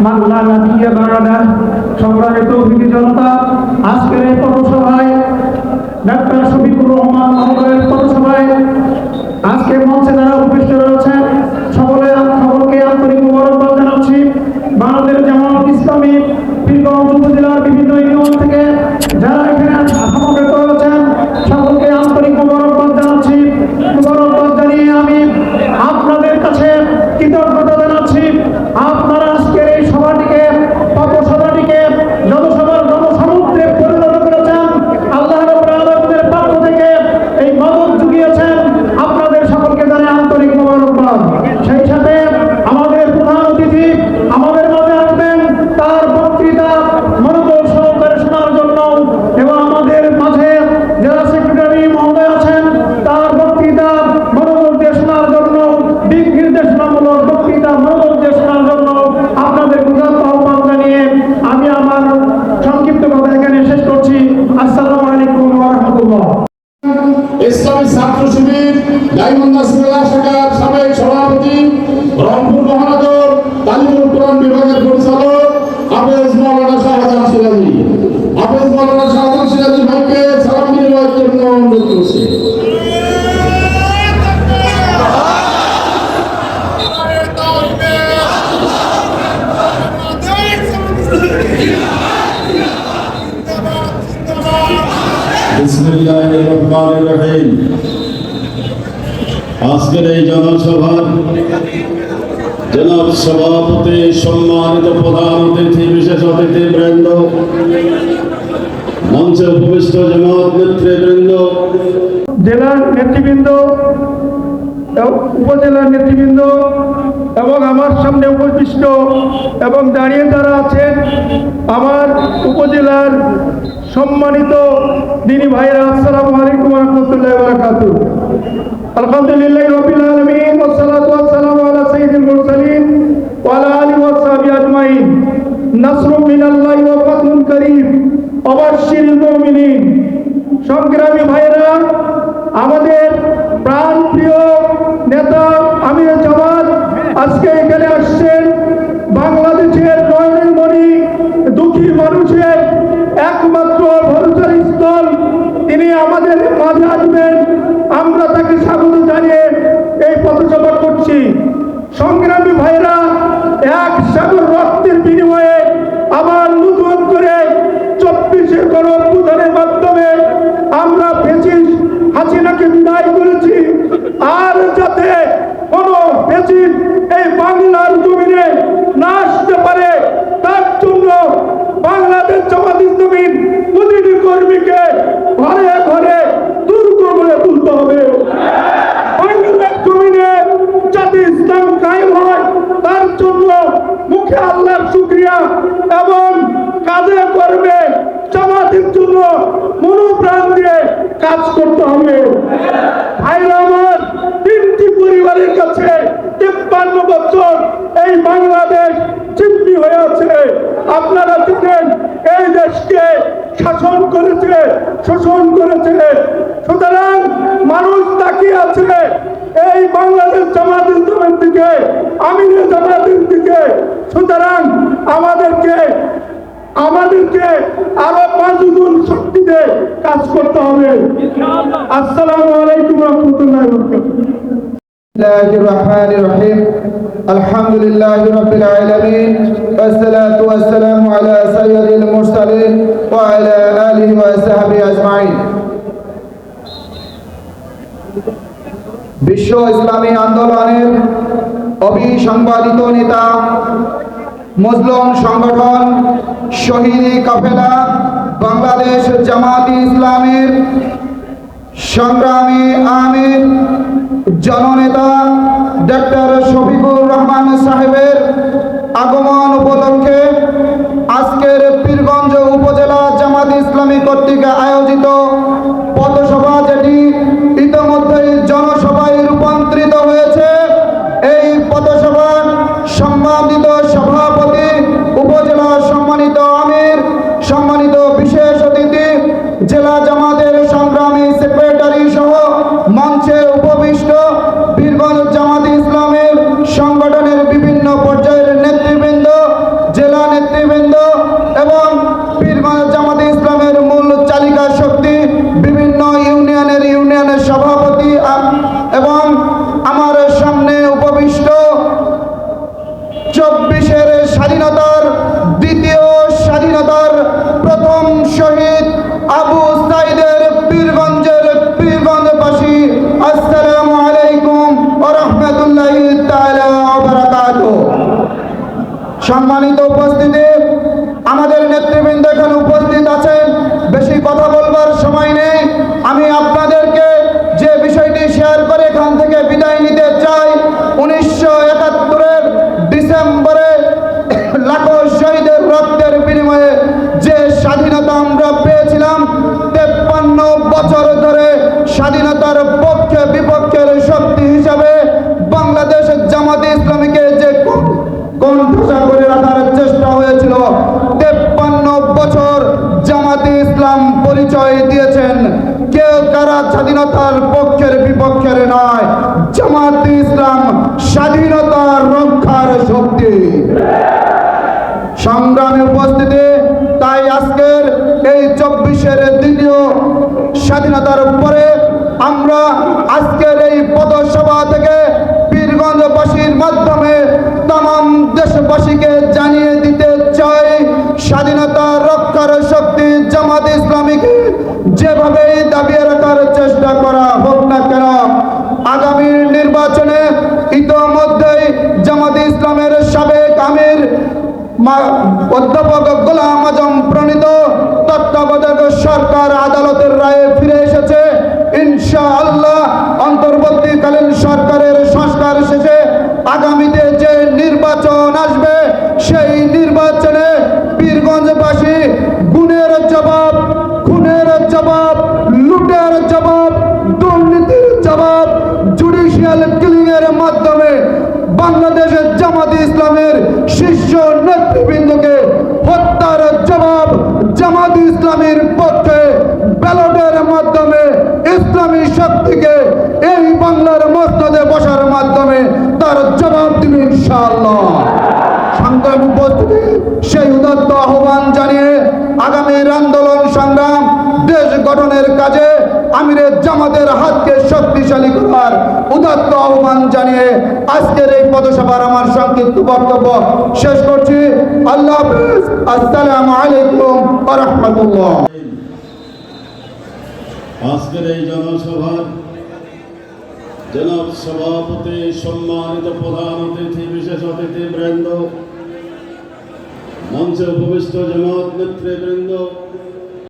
মাল্লা নাবিয়া বারাদা সংগ্রামী তৌহিদি জনতা আজকের এই পৌরসভায় ডাক্তার শফিকুর রহমান মহোদয়ের পথসভায় আজকের এই জনসভার জনাব সভাপতি, সম্মানিত প্রধান অতিথি, বিশেষ অতিথি বৃন্দ, মঞ্চে উপবিষ্ট জামাত নেতৃবৃন্দ জেলার নেতৃবৃন্দ উপজেলার নেতৃবৃন্দ এবং আমার সামনে উপবিষ্ট এবং দাঁড়িয়ে যারা আছেন, আমার উপজেলার সম্মানিত দিনী ভাইরা, আসসালামু আলাইকুম রহমতুল্লাহ বারাকাতু الحمد لله رب العالمين والصلاة والسلام على سيد المرسلين وعلى آله وصحبه أجمعين. نصر মুখে আল্লাহর শুক্রিয়া এবং কাজে করবে, জামাতের জন্য মনোপ্রাণ দিয়ে কাজ করতে হবে। আমার, তিনটি পরিবারের কাছে তিপ্পান্ন বছর এই বাংলাদেশ চিমনি হয়ে আছে। আপনারা জানেন এই দেশকে শাসন করেছে, শোষণ করেছে। সুতরাং মানুষ তাকিয়ে আছে, এই বাংলাদেশ জামাতের দিকে আমিনের জামাতের দিকে আরো পাঁচ গুণ শক্তিতে কাজ করতে হবে আসসালামু আলাইকুম রহমতুল্লাহ الله الرحمن الرحيم الحمد لله رب العالمين والصلاة والسلام على سيد المرسلين وعلى آله وصحبه أجمعين বিশ্ব ইসলামী আন্দোলনের অবিসংবাদিত নেতা মুসলিম সংগঠন শহীদি কাফেলা বাংলাদেশ জামাতি ইসলামের সংগ্রামী আমির জননেতা ডক্টর শফিকুর রহমান সাহেবের আগমন উপলক্ষে স্বাধীনতার পক্ষের বিপক্ষের নয়, জামাতে ইসলাম স্বাধীনতার রক্ষার শক্তি। সংগ্রামে উপস্থিতি, তাই আজকের এই চব্বিশের দ্বিতীয় স্বাধীনতার পরে আমরা আজকের এই পদসভা থেকে পীরগঞ্জবাসীর মাধ্যমে তাম দেশবাসীকে জানিয়ে দিতে চাই, স্বাধীনতা রক্ষার শক্তি জামাত ইসলামীকে যেভাবেই দাবি রাখার চেষ্টা করা হোক না কেন, আগামী নির্বাচনে ইতোমধ্যেই জামাত ইসলামের সাবেক আমির অধ্যাপক গোলাম আজম ইসলামের পক্ষে ব্যালটের মাধ্যমে ইসলামী শক্তিকে এই বাংলার মসনদে বসার মাধ্যমে তার জবাব দিবে সংগ্রাম সেই উদত্ত আহ্বান জানিয়ে আগামীর আন্দোলন সংগ্রাম দেশ গঠনের কাজে আমিরের জামাতের হাতকে শক্তিশালী করার উদাত্ত আহ্বান জানিয়ে আজকের এই পদসভার আমার সংক্ষিপ্ত বক্তব্য শেষ করছি। আল্লাহ হাফিজ। আসসালামু আলাইকুম রাহমাতুল্লাহ। আজকের এই জনসভার জনাব সভাপতি, সম্মানিত প্রধান অতিথি, বিশেষ অতিথি বৃন্দ মঞ্চে উপবিষ্ট জামাত নেতৃবৃন্দ